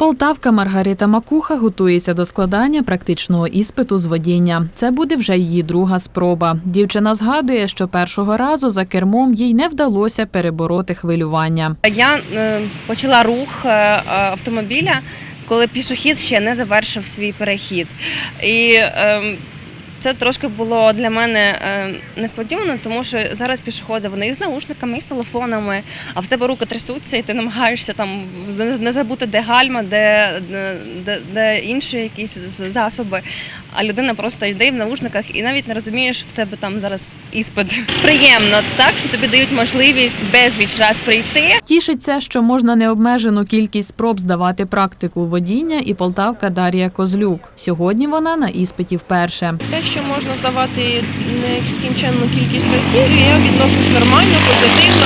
Полтавка Маргарита Макуха готується до складання практичного іспиту з водіння. Це буде вже її друга спроба. Дівчина згадує, що першого разу за кермом їй не вдалося перебороти хвилювання. Я е, почала рух е, е, автомобіля, коли пішохід ще не завершив свій перехід. І е, це трошки було для мене е, несподівано, тому що зараз пішоходи вони і з наушниками, і з телефонами, а в тебе руки трясуться, і ти намагаєшся там не- забути, де гальма, де, де, де інші якісь засоби. А людина просто йде в наушниках і навіть не розумієш, в тебе там зараз іспит. Приємно, так що тобі дають можливість безліч раз прийти. Тішиться, що можна необмежену кількість спроб здавати практику водіння, і полтавка Дар'я Козлюк. Сьогодні вона на іспиті вперше. Те, що можна здавати нескінченну кількість разів, я відношусь нормально, позитивно.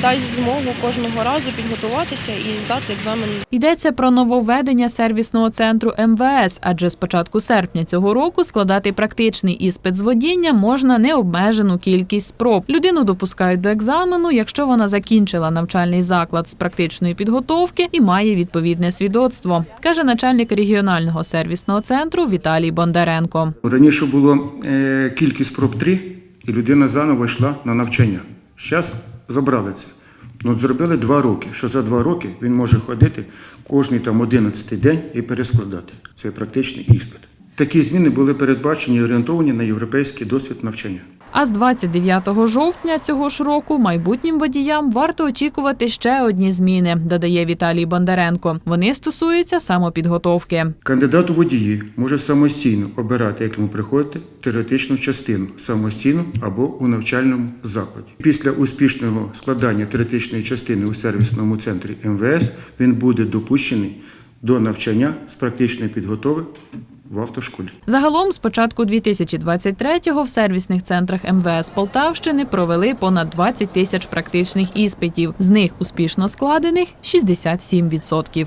Це дасть змогу кожного разу підготуватися і здати екзамен Йдеться про нововведення сервісного центру МВС, адже з початку серпня цього року складати практичний іспит з водіння можна необмежену кількість спроб. Людину допускають до екзамену, якщо вона закінчила навчальний заклад з практичної підготовки і має відповідне свідоцтво, каже начальник регіонального сервісного центру Віталій Бондаренко. Раніше було е, кількість проб 3, і людина заново йшла на навчання. Зараз забрали це. Ну, зробили два роки, що за два роки він може ходити кожний там 11 день і перескладати. Це практичний іспит. Такі зміни були передбачені і орієнтовані на європейський досвід навчання. А з 29 жовтня цього ж року майбутнім водіям варто очікувати ще одні зміни, додає Віталій Бондаренко. Вони стосуються самопідготовки. Кандидат у водії може самостійно обирати, як йому приходити теоретичну частину самостійно або у навчальному закладі. Після успішного складання теоретичної частини у сервісному центрі МВС він буде допущений до навчання з практичної підготови в автошколі. Загалом, з початку 2023-го в сервісних центрах МВС Полтавщини провели понад 20 тисяч практичних іспитів. З них успішно складених 67%.